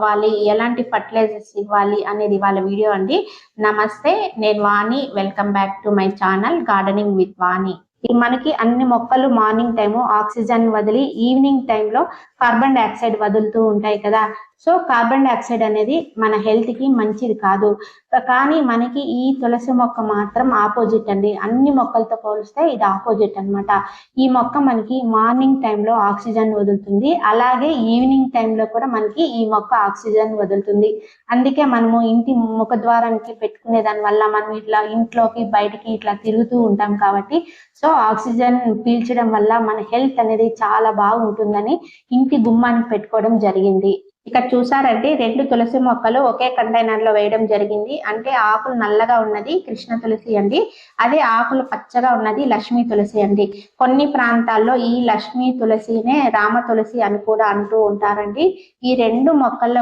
ఇవ్వాలి ఎలాంటి ఫర్టిలైజర్స్ ఇవ్వాలి అనేది వాళ్ళ వీడియో అండి. నమస్తే నేను Vani. Welcome back to my channel gardening with Vani మనకి అన్ని మొక్కలు మార్నింగ్ టైము ఆక్సిజన్ వదిలి ఈవినింగ్ టైంలో కార్బన్ డైఆక్సైడ్ వదులుతూ ఉంటాయి కదా. సో కార్బన్ డైఆక్సైడ్ అనేది మన హెల్త్కి మంచిది కాదు. కానీ మనకి ఈ తులసి మొక్క మాత్రం ఆపోజిట్ అండి. అన్ని మొక్కలతో పోలిస్తే ఇది ఆపోజిట్ అన్నమాట. ఈ మొక్క మనకి మార్నింగ్ టైంలో ఆక్సిజన్ వదులుతుంది. అలాగే ఈవినింగ్ టైంలో కూడా మనకి ఈ మొక్క ఆక్సిజన్ వదులుతుంది. అందుకే మనము ఇంటి ముఖ ద్వారానికి పెట్టుకునే దాని వల్ల మనం ఇట్లా ఇంట్లోకి బయటికి ఇట్లా తిరుగుతూ ఉంటాం కాబట్టి సో ఆక్సిజన్ పీల్చడం వల్ల మన హెల్త్ అనేది చాలా బాగుంటుందని ఇంటి గుమ్మానికి పెట్టుకోవడం జరిగింది. ఇక్కడ చూసారంటే రెండు తులసి మొక్కలు ఒకే కంటైనర్లో వేయడం జరిగింది. అంటే ఆకులు నల్లగా ఉన్నది కృష్ణ తులసి అండి. అదే ఆకులు పచ్చగా ఉన్నది లక్ష్మీ తులసి అండి. కొన్ని ప్రాంతాల్లో ఈ లక్ష్మీ తులసినే రామ తులసి అని కూడా అంటూ ఉంటారండి. ఈ రెండు మొక్కల్లో